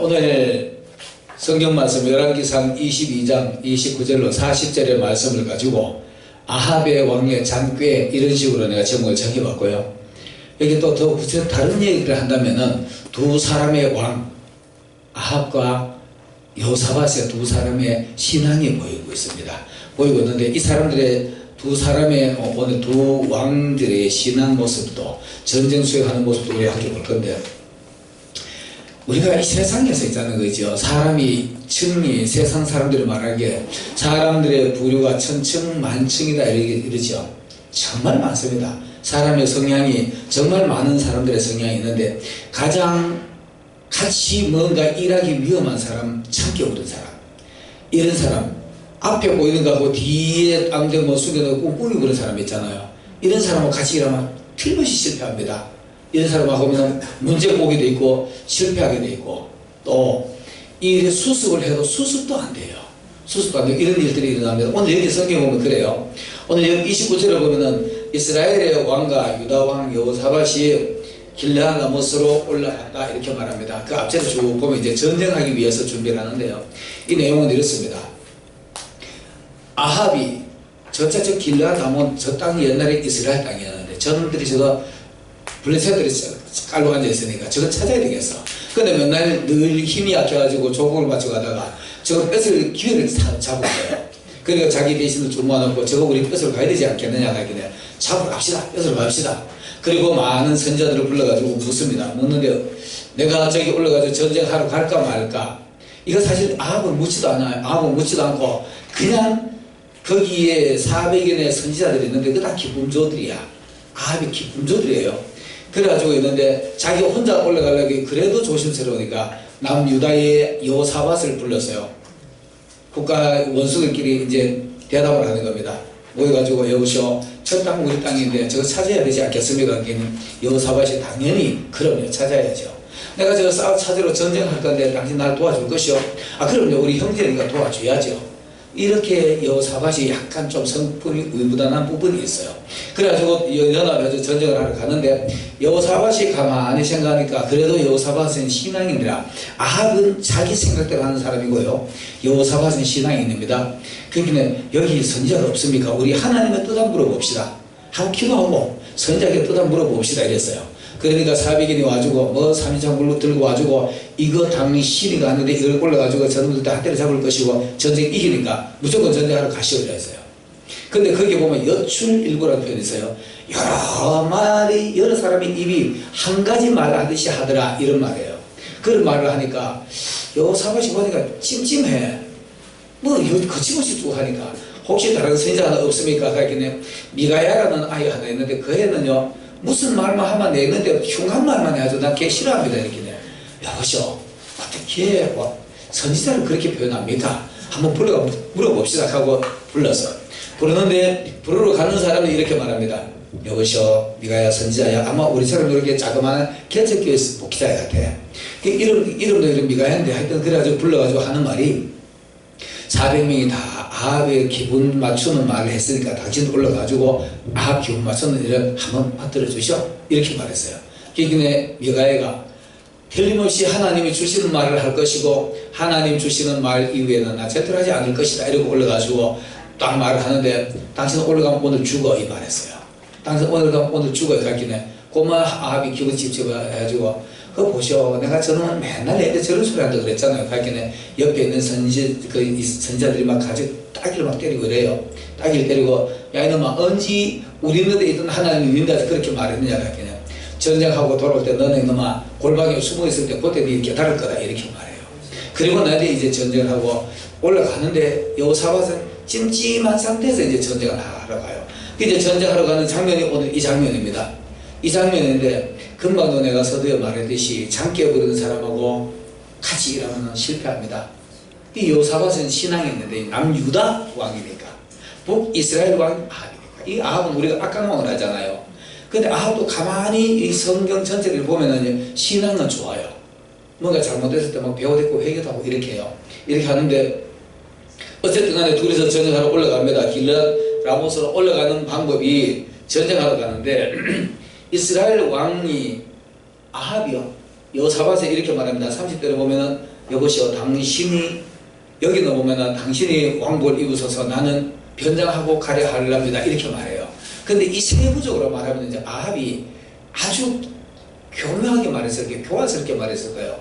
오늘 성경 말씀 열왕기상 22장 29절로 40절의 말씀을 가지고 아합의 왕의 잔꾀 이런 식으로 내가 제목을 정해봤고요. 여기 또 더 구체적 다른 얘기를 한다면은 두 사람의 왕 아합과 여사밧의 두 사람의 신앙이 보이고 있습니다. 보이고 있는데 이 사람들의 두 사람의 어, 오늘 두 왕들의 신앙 모습도 전쟁 수행하는 모습도 우리 함께 볼 건데 우리가 이 세상에서 있다는 거죠. 사람이 층이 세상 사람들이 말하기에 사람들의 부류가 천층 만층이다 이렇게 이러죠. 정말 많습니다. 사람의 성향이 정말 많은 사람들의 성향이 있는데 가장 같이 뭔가 일하기 위험한 사람 참기 어려운 사람 이런 사람 앞에 보이는 거하고 뒤에 앙대 뭐 숙여놓고 꾸미고 그런 사람 있잖아요. 이런 사람하고 같이 일하면 틀림없이 실패합니다. 이런 사람하고 하면 문제 돼 있고 실패하게 돼 있고 또이 수습을 해도 수습도 안 돼요. 수습도 안 돼요. 이런 일들이 일어납니다. 오늘 여기 성경 보면 그래요. 오늘 여기 29절에 보면은 이스라엘의 왕과 유다 왕 여호사밧이 길라 나못으로 올라갔다 이렇게 말합니다. 그 앞에서 쭉 보면 이제 전쟁하기 위해서 준비를 하는데요. 이 내용은 이렇습니다. 아합이 저차저 길라 나못 저 땅이 옛날에 이스라엘 땅이었는데 저놈들이 저거 블레셋들이 깔고 앉아 있으니까 저거 찾아야 되겠어. 근데 맨날 늘 힘이 약해가지고 조국을 맞춰 가다가 저거 뺏을 기회를 사- 잡은 거예요. 그러니까 자기 대신을 주모아놓고 저거 우리 뺏으러 가야 되지 않겠느냐 하길래 잡으러 갑시다. 뺏으러 갑시다. 그리고 많은 선자들을 불러가지고 묻습니다. 묻는데 내가 저기 올라가서 전쟁하러 갈까 말까. 이거 사실 아합은 묻지도 않아요. 아합은 묻지도 않고 그냥 거기에 400인의 선지자들이 있는데 그 다 기쁨조들이야. 아합이 기쁨조들이에요. 그래가지고 있는데 자기 혼자 올라가려고 그래도 조심스러우니까 남유다의 여사밧을 불렀어요. 국가 원수들끼리 이제 대답을 하는 겁니다. 모여가지고 여보시오 첫땅 우리 땅인데 저거 찾아야 되지 않겠습니까? 그는 여사밧이 당연히 그럼요 찾아야죠. 내가 저거 싸워 찾으러 전쟁할 건데 당신 날 도와줄 것이요. 아 그럼요 우리 형제니까 도와줘야죠. 이렇게 여사밧이 약간 좀 성품이 의무단한 부분이 있어요. 그래가지고 연합해서 전쟁을 하러 가는데 여사밧이 가만히 생각하니까 그래도 여사밧은 신앙인이라 아합은 자기 생각대로 하는 사람이고요. 여사밧은 신앙인입니다. 그러니까 여기 선지자가 없습니까? 우리 하나님의 뜻 한번 물어봅시다. 한 기도하고 선지자에게 뜻 한번 물어봅시다 이랬어요. 그러니까 사백인이 와주고 뭐 삼인장 물로 들고 와주고 이거 당신이가 하는데 이걸 올라가지고 저놈들 다 때려 잡을 것이고 전쟁 이기니까 무조건 전쟁하러 가시오 이라 했어요. 근데 거기 보면 여출일구라는 표현이 있어요. 여러 말이 여러 사람이 입이 한 가지 말 하듯이 하더라 이런 말이에요. 그런 말을 하니까 여사밭이 보니까 찜찜해. 뭐 여- 거침없이 쭉 하니까 혹시 다른 선지자 하나 없습니까? 하길래 미가야라는 아이 하나 있는데 그 애는요 무슨 말만 하면 내는데 흉한 말만 해야죠. 난걔 싫어합니다 이렇게 네. 여보시오 어떻게 뭐 선지자를 그렇게 표현합니까? 한번 불러 물어봅시다 하고 불러서 부르는데 부르러 가는 사람은 이렇게 말합니다. 여보시오 미가야 선지자야 아마 우리처럼 이렇게 자그마한 개척교회 목회자 같아. 그 이름 이름도 이름 미가야인데 하여튼 그래가지고 불러가지고 하는 말이 400명이 다 아합의 기분 맞추는 말을 했으니까 당신 올라가지고 아합 기분 맞추는 일을 한번 만들어 주시오. 이렇게 말했어요. 그러니까 미가야가 틀림없이 하나님이 주시는 말을 할 것이고 하나님 주시는 말 이후에는 나 제대로 하지 않을 것이다. 이러고 올라가지고 딱 말을 하는데 당신은 올라가면 오늘 죽어 이 말했어요. 당신 올라가면 오늘 죽어 이랬기네. 고마 아합이 기분 찝찝해가지고 그거 보시오. 내가 저는 맨날 애들 저런 소리 한다 그랬잖아요. 가기네 옆에 있는 선지, 그, 이 선자들이 막 가지고 따기를 막 때리고 이래요. 따기를 때리고, 야, 이놈아, 언제 우리 너에 있던 하나님이 믿는다 그렇게 말했느냐, 가기네. 전쟁하고 돌아올 때 너는 이놈아, 골방에 숨어 있을 때 그때 네 다를 거다. 이렇게 말해요. 그리고 나중에 이제 전쟁을 하고 올라가는데 여호사밧은 찜찜한 상태에서 이제 전쟁을 하러 가요. 이제 전쟁하러 가는 장면이 오늘 이 장면입니다. 이 장면인데 금방도 내가 서두에 말했듯이 장깨 부르는 사람하고 같이 일하면 실패합니다. 이 요사밧은 신앙이 있는데 남유다 왕이니까 북이스라엘 왕 아합이니까 이 아합은 우리가 악강왕을 하잖아요. 근데 아합도 가만히 이 성경 전체를 보면은 신앙은 좋아요. 뭔가 잘못됐을 때 막 배워듣고 회개도 하고 이렇게 해요. 이렇게 하는데 어쨌든 간에 둘이서 전쟁하러 올라갑니다. 길라 라모스로 올라가는 방법이 전쟁하러 가는데 이스라엘 왕이 아합이요. 여사밭에 이렇게 말합니다. 30절에 보면은 여보시오 당신이 여기는 보면은 당신이 왕복을 입으셔서 나는 변장하고 가려 하렵니다. 이렇게 말해요. 근데 이 세부적으로 말하면 이제 아합이 아주 교묘하게 말했을 게 교환스럽게 말했을 거예요.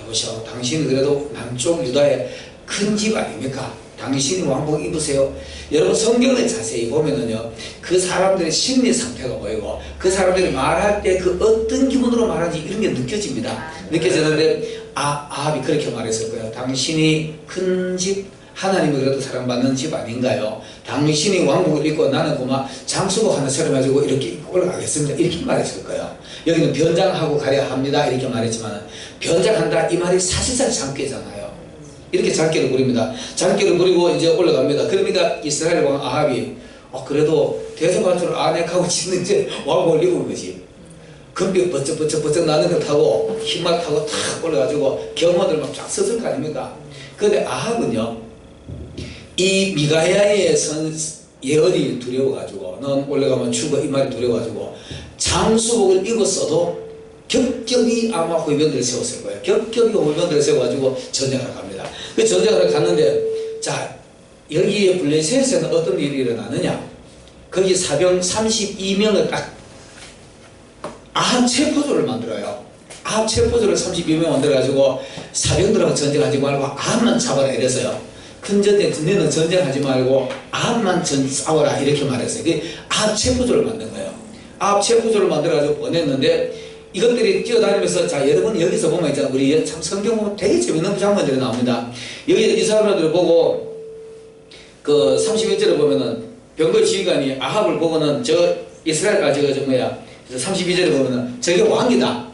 여보시오 당신은 그래도 남쪽 유다의 큰 집 아닙니까? 당신이 왕복 입으세요. 여러분 성경을 자세히 보면은요 그 사람들의 심리 상태가 보이고 그 사람들이 말할 때 그 어떤 기분으로 말하는지 이런 게 느껴집니다. 느껴지는데 아 아합이 그렇게 말했을 거예요. 당신이 큰 집 하나님을 그래도 사랑받는 집 아닌가요? 당신이 왕복을 입고 나는 그만 장수복 하나 차려가지고 이렇게 입고 올라가겠습니다. 이렇게 말했을 거예요. 여기는 변장하고 가려 합니다. 이렇게 말했지만 변장한다 이 말이 사실상 장깨잖아요. 이렇게 장깨를 부립니다. 장깨를 부리고 이제 올라갑니다. 그러니까 이스라엘 왕 아합이 어, 그래도 대성관수를 아넥하고 짓는 이제 왕복을 입은 거지. 금빛 버쩍버쩍버쩍 나는 거 타고 힘만 타고 탁 올라가지고 경호들 막쫙 섰을 거 아닙니까? 근데 아합은요 이 미가야의 선 예언이 두려워가지고 넌 올라가면 죽어 이 말이 두려워가지고 장수복을 입었어도 겹겹이 아마 호위병들을 세웠을 거예요. 겹겹이 호위병들을 세워가지고 전쟁하러 갑니다. 그 전쟁하러 갔는데 자 여기에 블레셋에는 어떤 일이 일어나느냐 거기 사병 32명을 딱 아합 체포조를 만들어요. 아합 체포조를 32명 만들어가지고 사병들하고 전쟁하지 말고 아합만 잡아라 이래서요. 큰 전쟁, 너는 전쟁하지 말고 아합만 전 싸워라 이렇게 말했어요. 그 아합 체포조를 만든 거예요. 아합 체포조를 만들어가지고 보냈는데 이것들이 뛰어다니면서 자 여러분 여기서 보면 있잖아 우리 참 성경 보면 되게 재밌는 장면들이 나옵니다. 여기 이 사람들을 보고 그 31절에 보면은 병거 지휘관이 아합을 보고는 저 이스라엘 아 저거 저 뭐야 32절에 보면은 저게 왕이다.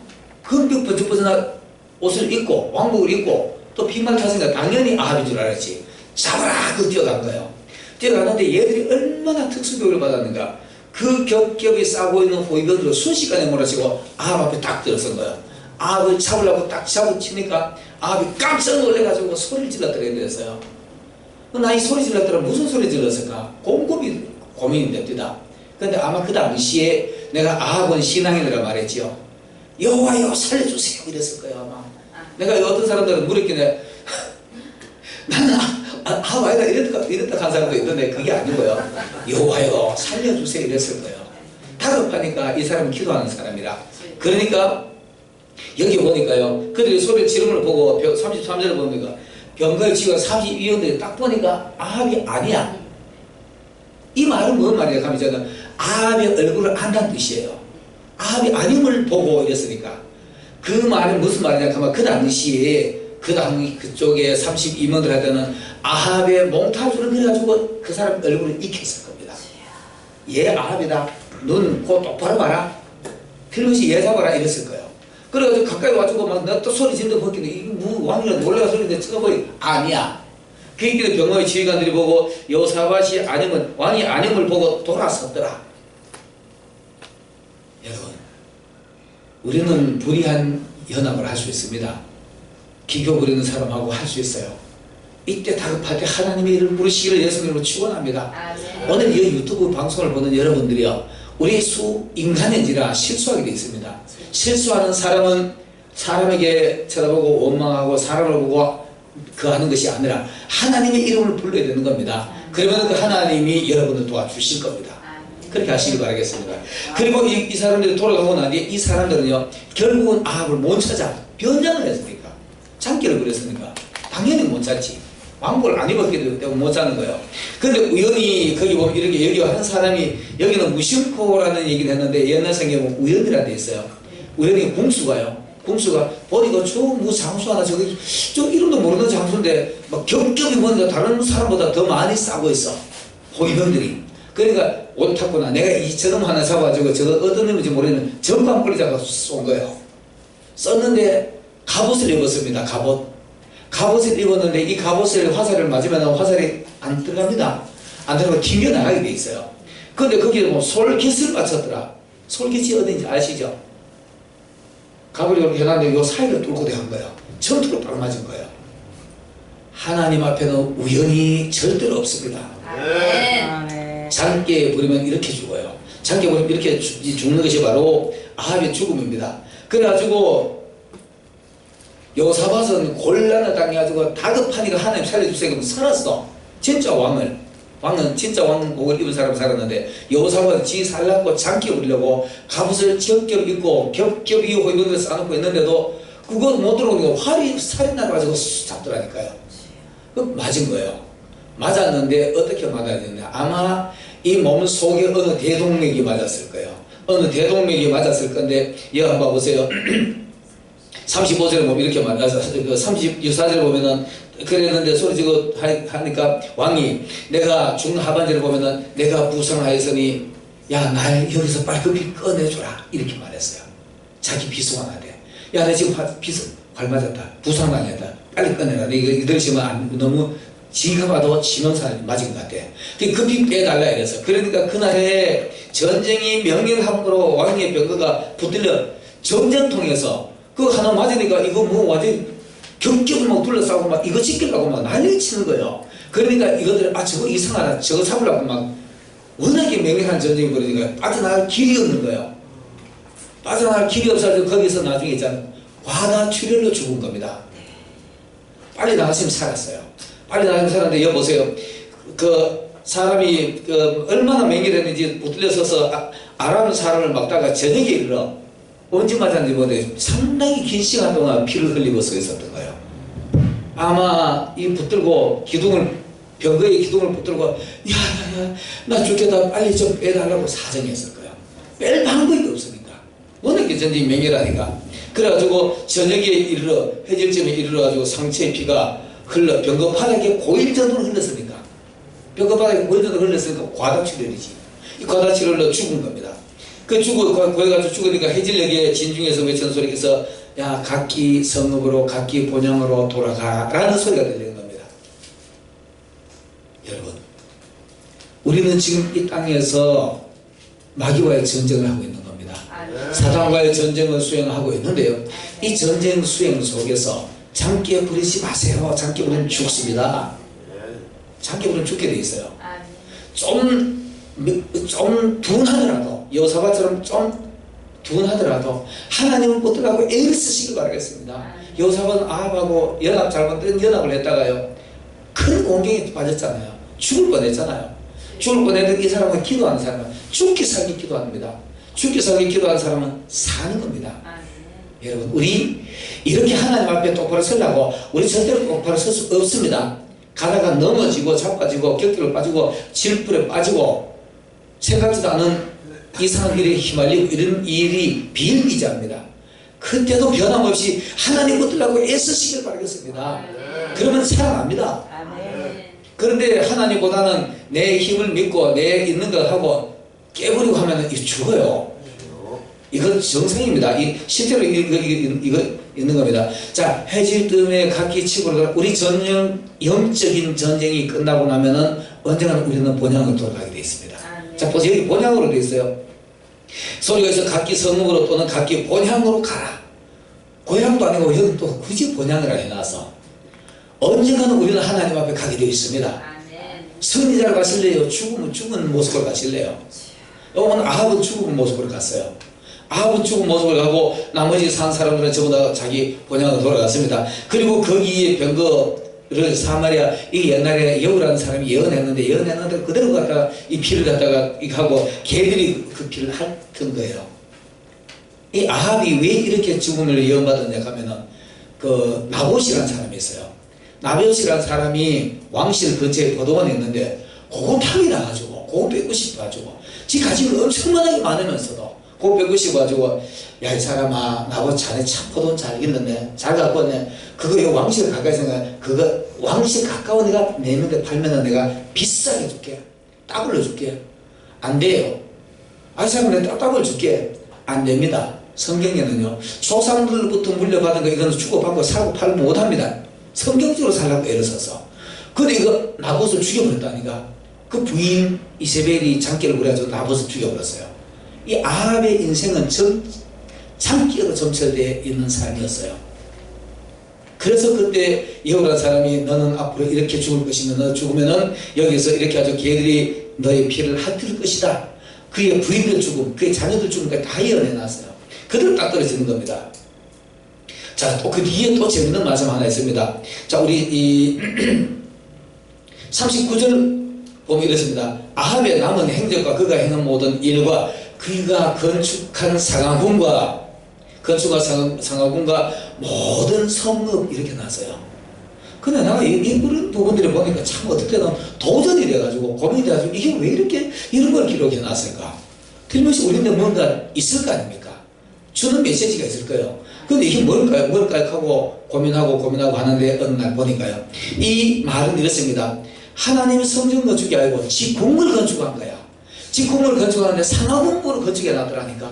금빛 번쩍번쩍한 옷을 입고 왕복을 입고 또 핏만 탔으니까 당연히 아합인 줄 알았지. 잡아라 그 뛰어간 거예요. 뛰어가는데 얘들이 얼마나 특수교육을 받았는가. 그 겹겹이 싸고 있는 호위병들을 순식간에 몰아치고 아합 앞에 딱 들어선 거예요. 아합을 잡으려고 딱 잡고 치니까 아합이 깜짝 놀래가지고 소리를 질렀더라 이랬어요. 나이 소리 질렀더라 무슨 소리 질렀을까? 곰곰이 고민이 됩니다. 근데 아마 그 당시에 내가 아합은 신앙이라 말했지요. 여호와여 살려주세요 이랬을 거예요 아마. 내가 어떤 사람들은 물었길래 나는 아, 아합 아니다 이랬다 이랬다 한 사람도 있던데 그게 아니고요. 여호와여 살려주세요 이랬을 거예요. 다급하니까 이 사람은 기도하는 사람이라. 그러니까 여기 보니까요. 그들이 소리 지름을 보고 33절을 보니까 병거의 지가 32원들이 딱 보니까 아합이 아니야. 이 말은 뭔 말이야? 저는 아합의 얼굴을 안다는 뜻이에요. 아합이 아님을 보고 이랬으니까. 그 말은 무슨 말이냐 하면 그 당시에 그당 그쪽에 32명들 할 때는 아합의 몽타주를 그래가지고 그 사람 얼굴을 익혔을 겁니다. 얘 아합이다. 눈 코 똑바로 봐라. 얘 잡아라 이랬을 거예요. 그래가지고 가까이 와가지고 막 너 또 소리 지르는 벗기는 이거 뭐 왕이라 놀래가 소리인데 쳐버리 아니야. 그러니까 병호의 지휘관들이 보고 여사밭이 아니면 왕이 아님을 보고 돌아섰더라. 여러분, 우리는 불의한 연합을 할 수 있습니다. 기교 부리는 사람하고 할 수 있어요. 이때 다급할 때 하나님의 이름을 부르시기를 예수님으로 축원합니다. 아멘. 오늘 이 유튜브 방송을 보는 여러분들이요. 우리 수 인간인지라 실수하게 돼 있습니다. 실수하는 사람은 사람에게 쳐다보고 원망하고 사람을 보고 그 하는 것이 아니라 하나님의 이름을 불러야 되는 겁니다. 그러면 그 하나님이 여러분을 도와주실 겁니다. 그렇게 하시기 바라겠습니다. 그리고 이, 이 사람들이 돌아가고 난 뒤에 이 사람들은요, 결국은 아합을 못 찾아. 변장을 했으니까. 장기를 부렸으니까. 당연히 못 찾지. 왕복을 안 입었기 때문에 못 찾는 거예요. 근데 우연히 거기 보면 이렇게 여기 한 사람이 여기는 무심코라는 얘기를 했는데 옛날 성경에 보면 우연이라 돼 있어요. 우연히 궁수가요. 궁수가 보니까 저뭐 장수 하나 저기 저 이름도 모르는 장수인데 막 겹겹이 보니까 다른 사람보다 더 많이 싸고 있어. 호위병들이. 그러니까 옷 탔구나. 내가 이 저놈 하나 잡아가지고 저거 어떤 놈인지 모르는 전방 뿌리 잡아서 쏜 거예요. 썼는데 갑옷을 입었습니다. 갑옷. 갑옷을 입었는데 이 갑옷을 화살을 맞으면 화살이 안 들어갑니다. 안 들어가고 튕겨나가게 돼 있어요. 근데 거기에 뭐 솔깃을 맞췄더라. 솔깃이 어딘지 아시죠? 갑을 이렇게 해놨는데 요 사이를 뚫고 대한 거예요. 전투로 딱 맞은 거예요. 하나님 앞에는 우연히 절대로 없습니다. 장기에 부리면 이렇게 죽어요. 장기에 부리면 이렇게 죽- 죽는 것이 바로 아합의 죽음입니다. 그래가지고 여호사밧은 곤란을 당해가지고 다급하니까 하나님 살려주세요. 그러면 살았어. 진짜 왕을. 왕은 진짜 왕복을 입은 사람 살았는데 여호사밧은 지 살라고 장기 부리려고 갑옷을 겹겹 입고 겹겹 입고 이런 데 싸놓고 있는데도 그거 못 들어오니까 활이 살이 나가지고 쑥 잡더라니까요. 그 맞은 거예요. 맞았는데 어떻게 맞았느냐 아마 이 몸 속에 어느 대동맥이 맞았을 거예요. 어느 대동맥이 맞았을 건데 여기 한번 보세요. 35절에 보면 이렇게 말해서 그 36사절에 보면은 그랬는데 소리 지고 하- 하니까 왕이 내가 중하반절에 보면은 내가 부상하였으니 야 날 여기서 빨리 급히 꺼내줘라. 이렇게 말했어요. 자기 비수왕한테. 야나 지금 화- 비수 활 맞았다. 부상 당했다. 빨리 꺼내라. 이거 안- 너무 지가 봐도 치명상 맞은 것 같아. 그 급히 빼달라 이래서. 그러니까 그날에 전쟁이 명령함으로 왕의 병거가 붙들려 전쟁통에서 그거 하나 맞으니까 이거 뭐 완전 겹겹을 막 둘러싸고 막 이거 지키려고 막 난리 치는 거예요. 그러니까 이것들 아 저거 이상하다 저거 잡으려고 막 워낙에 맹렬한 전쟁이 벌어지니까 빠져나갈 길이 없는 거예요. 빠져나갈 길이 없어서 거기서 나중에 있잖아 과다 출혈로 죽은 겁니다. 빨리 나갔으면 살았어요. 빨리 나가면 살았는데 여보세요. 그 사람이 그 얼마나 맹렬했는지 붙들려서서 아, 아람 사람을 막다가 저녁에 이르러 언제 맞았는지 모르는데 상당히 긴 시간 동안 피를 흘리고 서 있었던 거예요. 아마 이 붙들고 기둥을 병거의 기둥을 붙들고 야야야 나 죽겠다 빨리 좀 빼달라고 사정했을 거예요. 뺄 방법이 없으니까 워낙에 전쟁이 맹렬하니까 그래가지고 저녁에 이르러 해질쯤에 이르러가지고 상체에 피가 흘러 병거 바닥에 고일 정도로 흘렀으니까 병거 바닥에 고일 정도로 흘렀으니까 과다출혈이지 이 과다출혈로 죽은 겁니다. 그 죽어 거기 가서 죽으니까 해질녘에 진중에서 외치는 소리에서 야 각기 성읍으로 각기 본향으로 돌아가라는 소리가 들리는 겁니다. 여러분 우리는 지금 이 땅에서 마귀와의 전쟁을 하고 있는 겁니다. 사단과의 전쟁을 수행하고 있는데요. 이 전쟁 수행 속에서 장기에 부리지 마세요. 장기에 부리면 죽습니다. 장기에 부리면 죽게 돼 있어요. 좀, 좀 둔하더라도, 여사바처럼 좀 둔하더라도, 하나님을 붙들라고 애를 쓰시길 바라겠습니다. 여사바는 아합하고 연합 잘못된 연합을 했다가요, 큰 공경에 빠졌잖아요. 죽을 뻔 했잖아요. 죽을 뻔 했는데 이 사람은 기도하는 사람은 죽기 살기 기도합니다. 죽기 살기 기도하는 사람은 사는 겁니다. 여러분 우리 이렇게 하나님 앞에 똑바로 서려고 우리 절대로 똑바로 설 수 없습니다. 가다가 넘어지고 자빠지고 격기로 빠지고 질불에 빠지고 생각지도 않은 이상한 일에 휘말리고 이런 일이 비일비재합니다. 그때도 변함없이 하나님 붙들라고 애쓰시길 바라겠습니다. 그러면 살아납니다. 그런데 하나님보다는 내 힘을 믿고 내 있는 걸 하고 깨버리고 하면 이 죽어요. 이건 정상입니다. 이 실제로 이거, 이거, 이거 있는 겁니다. 자, 해질 뜸에 각기 치고로 우리 전쟁 영적인 전쟁이 끝나고 나면은 언젠가 우리는 본향으로 돌아가게 되어 있습니다. 자, 보세요. 여기 본향으로 되어 있어요. 소리가 있어 각기 성읍으로 또는 각기 본향으로 가라. 고향도 아니고 여기 또 굳이 본향을 해놔서 언젠가는 우리는 하나님 앞에 가게 되어 있습니다. 승리자로 가실래요? 죽으면 죽은 모습으로 가실래요? 오늘 아합은 죽은 모습으로 갔어요. 아합은 죽은 모습을 가고 나머지 산 사람들은 전부 다 자기 본향으로 돌아갔습니다. 그리고 거기에 병거 를 사마리아 이 옛날에 여우라는 사람이 예언했는데 예언했는데 그대로 갖다가 이 피를 갖다가 이 하고 개들이 그 피를 핥은 거예요. 이 아합이 왜 이렇게 죽음을 예언받았냐 하면은 그 나봇이라는 사람이 있어요. 나봇이라는 사람이 왕실 근처에 거동원에 있는데 그거 탕이 나가지고 그거 뺏고 싶어가지고 지 가진 거 엄청나게 많으면서도 뺏고 싶어가지고 야 이 사람아 나봇 자네 참 포돈 잘 길렀네 잘 갖고 왔네 그거 이 왕실 가까이 생각 그거 왕실 가까운 데가 내는 데 팔면은 내가 비싸게 줄게 따블로 줄게 안 돼요 아, 이 사람 내가 따블로 줄게 안 됩니다. 성경에는요, 조상들부터 물려받은 거 이거는 주고받고 사고 팔고 못합니다. 성경적으로 살라고 애를 써서. 근데 이거 나봇을 죽여버렸다니까. 그 부인 이세벨이 장기를 부려가지고 나봇을 죽여버렸어요. 이 아합의 인생은 전, 장기로 점철되어 있는 사람이었어요. 그래서 그때 여우라는 사람이 너는 앞으로 이렇게 죽을 것이며 너 죽으면은 여기서 이렇게 아주 개들이 너의 피를 핥을 것이다. 그의 부인들 죽음, 그의 자녀들 죽음까지 다 예언해 놨어요. 그대로 딱 떨어지는 겁니다. 자, 또 그 뒤에 또 재밌는 말씀 하나 있습니다. 자, 우리 이 39절 보면 이렇습니다. 아합의 남은 행적과 그가 행한 모든 일과 그가 건축한 상하군과 건축한 상- 상하군과 모든 성읍 이렇게 나왔어요. 근데 내가 이, 이 그런 부분들을 보니까 참 어떨 때는 도전이 돼가지고 고민이 돼가지고 이게 왜 이렇게 이런 걸 기록해 놨을까? 틀림없이 우리인데 뭔가 있을 거 아닙니까? 주는 메시지가 있을 거예요. 근데 이게 뭘까요? 뭘까요? 하고 고민하고 고민하고 하는데 어느 날 보니까요. 이 말은 이렇습니다. 하나님이 성전 건축이 아니고 지궁을 건축한 거야. 지궁을 건축하는데 상하궁으로 건축해 놨더라니까.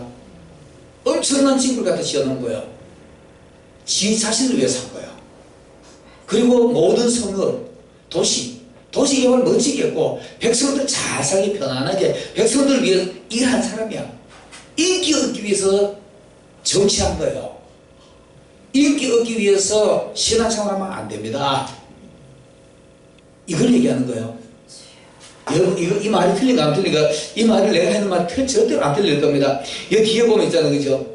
엄청난 집을 갖다 지어 놓은 거예요. 지 자신을 위해서 한 거예요. 그리고 모든 성읍, 도시, 도시 개발 멋지게 했고 백성들 잘 살기 편안하게 백성들을 위해 일한 사람이야. 인기 얻기 위해서 정치한 거예요. 인기 얻기 위해서 신앙생활 하면 안 됩니다. 이걸 얘기하는 거예요. 여러분, 이거, 이 말이 틀린가 안 틀린가? 이 말을 내가 하는 말 틀, 절대로 안 틀릴 겁니다. 여기 뒤에 보면 있잖아요. 그죠?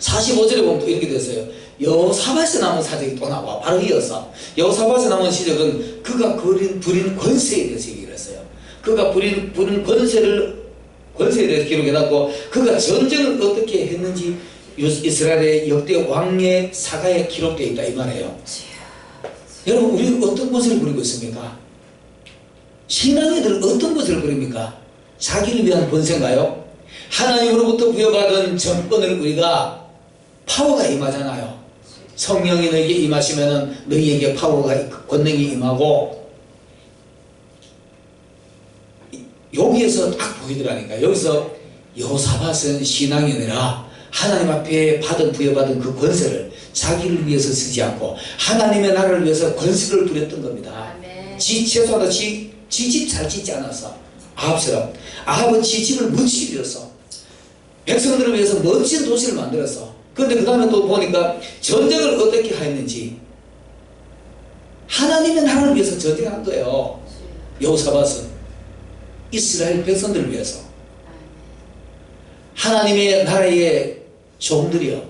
45절에 보면 또 이렇게 됐어요. 여호사밧에 남은 사적이 또 나와. 바로 이어서. 여호사밧에 남은 시적은 그가 그린, 부린 권세에 대해서 얘기를 했어요. 그가 부린, 부린 권세를, 권세에 대해서 기록해놨고, 그가 전쟁을 어떻게 했는지 요- 이스라엘의 역대 왕의 사가에 기록되어 있다. 이 말이에요. 여러분, 우리 어떤 것을 부리고 있습니까? 신앙이들 어떤 것을 부립니까? 자기를 위한 권세인가요? 하나님으로부터 부여받은 정권을 우리가 파워가 임하잖아요. 성령이 너에게 임하시면은 너희에게 파워가 권능이 임하고 여기에서 딱 보이더라니까. 여기서 여호사밧은 신앙이 아니라 하나님 앞에 받은 부여받은 그 권세를 자기를 위해서 쓰지 않고 하나님의 나라를 위해서 권세를 부렸던 겁니다. 지 지, 지집 잘 짓지 않았어. 아합처럼. 아합은 지 집을 멋지게 지었어. 백성들을 위해서 멋진 도시를 만들었어. 그런데 그 다음에 또 보니까 전쟁을 어떻게 했는지 하나님의 나라를 위해서 전쟁한 거예요. 여호사밧은 이스라엘 백성들을 위해서 하나님의 나라의 종들이요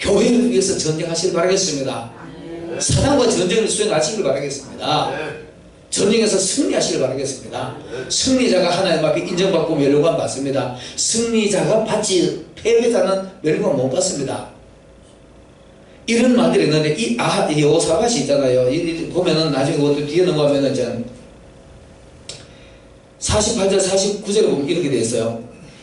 교회를 위해서 전쟁하시길 바라겠습니다. 사단과 전쟁을 수행하시길 바라겠습니다. 전쟁에서 승리하시길 바라겠습니다. 승리자가 하나님 앞에 인정받고 멸류관 받습니다. 승리자가 받지 패배자는 멸류관 못 받습니다. 이런 말들이 있는데 이 아하 이 여호사밧이 있잖아요. 이, 이 보면은 나중에 그것도 뒤에 넘어가면은 전 48절 49절에 보면 이렇게 되어 있어요.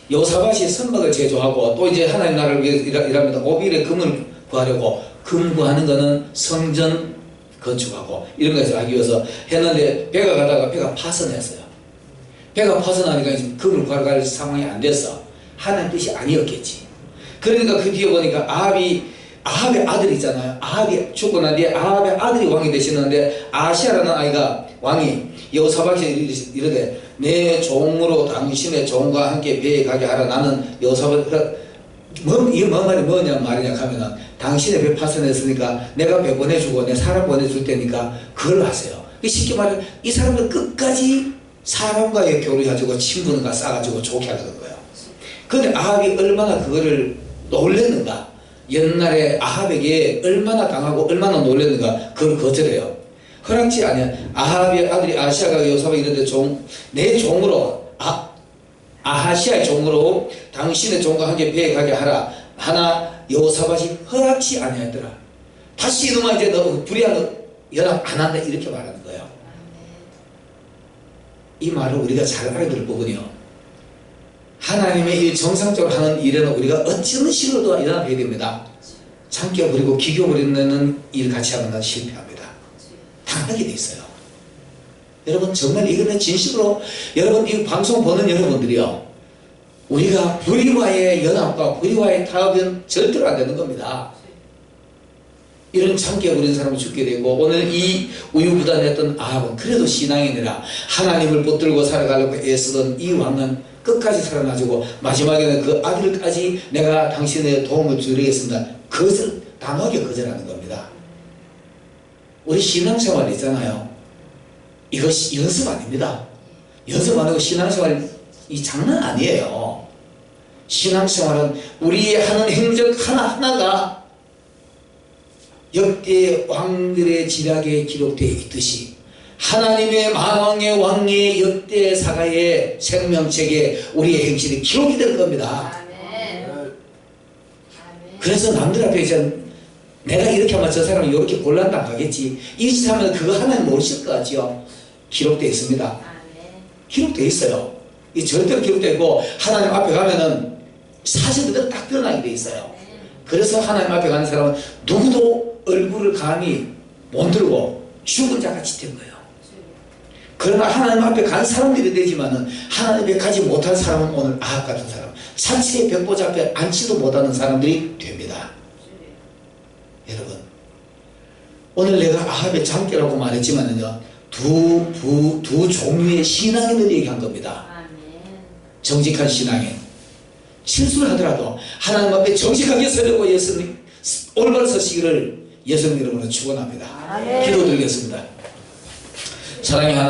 여호사밧이 선박을 제조하고 또 이제 하나님 나라를 위해 일합니다. 오빌의 금을 구하려고 금 구하는 거는 성전 건축하고 이런 것을 하기 위해서 했는데 배가 가다가 배가 파선했어요. 배가 파선하니까 이제 금을 구하러 갈 상황이 안 됐어. 하나님 뜻이 아니었겠지. 그러니까 그 뒤에 보니까 아합이 아합의 아들 있잖아요. 아합이 죽고 난 뒤에 아합의 아들이 왕이 되시는데 아시아라는 아이가 왕이 여호사밧이 이르되 내 종으로 당신의 종과 함께 배에 가게 하라. 나는 여호사밧 뭔 말이 뭐냐 말이냐 하면은 당신의 배 파선했으니까 내가 배 보내주고 내 사람 보내줄 테니까 그걸 하세요. 이 쉽게 말해 이 사람들 끝까지 사람과의 교류 가지고 친분과 쌓아가지고 좋게 하는 거예요. 근데 아합이 얼마나 그거를 놀랬는가 옛날에 아합에게 얼마나 당하고 얼마나 놀랬는가 그걸 거절해요. 허락지 아니야. 아합의 아들이 아시아가 요사바 이런데 종, 내 종으로 아, 아하시아의 종으로 당신의 종과 함께 배에 가게 하라. 하나 여호사밧이 허락지 아니하더라. 다시 이놈아 이제 너 불의한 연합 안 한다 이렇게 말하는 거예요. 이 말을 우리가 잘 알아들 거군요. 하나님의 일 정상적으로 하는 일에는 우리가 어찌든 시로도 일어나야 됩니다. 참겨 버리고 기겨 버리는 일 같이 하면 실패합니다. 당하게 돼 있어요. 여러분 정말 이거는 진심으로 여러분 이 방송 보는 여러분들이요. 우리가 불의와의 연합과 불의와의 타협은 절대로 안 되는 겁니다. 이런 참깨 부린 사람은 죽게 되고 오늘 이 우유부단했던 아합은 그래도 신앙이 아니라 하나님을 붙들고 살아가려고 애쓰던 이 왕은 끝까지 살아가지고 마지막에는 그 아들까지 내가 당신의 도움을 드리겠습니다. 그것을 단호하게 거절하는 겁니다. 우리 신앙생활 있잖아요. 이것이 연습 아닙니다. 연습 안 하고 신앙생활 이 장난 아니에요. 신앙생활은 우리의 하는 행적 하나하나가 역대 왕들의 지략에 기록되어 있듯이 하나님의 만왕의 왕의 역대 사가의 생명책에 우리의 행실이 기록이 될 겁니다. 아멘. 그래서 남들 앞에 이제 내가 이렇게 하면 저 사람이 이렇게 곤란당 가겠지. 이 짓 하면 그거 하나님 모르실 것 같지요? 기록되어 있습니다. 아멘. 기록되어 있어요. 이 절대로 기록되어 있고 하나님 앞에 가면은 사실 그대로 딱 드러나게 돼 있어요. 그래서 하나님 앞에 가는 사람은 누구도 얼굴을 감히 못 들고 죽은 자같이 된 거예요. 그러나 하나님 앞에 간 사람들이 되지만은 하나님 앞에 가지 못한 사람은 오늘 아합 같은 사람, 사치의 벽보자 앞에 앉지도 못하는 사람들이 됩니다. 여러분, 오늘 내가 아합의 장깨라고 말했지만은요, 두, 두, 두 종류의 신앙인을 얘기한 겁니다. 정직한 신앙인. 실수를 하더라도 하나님 앞에 정직하게 서려고 예수님, 올바로 서시기를 예수님 이름으로 축원합니다. 기도드리겠습니다. 사랑의 하나님.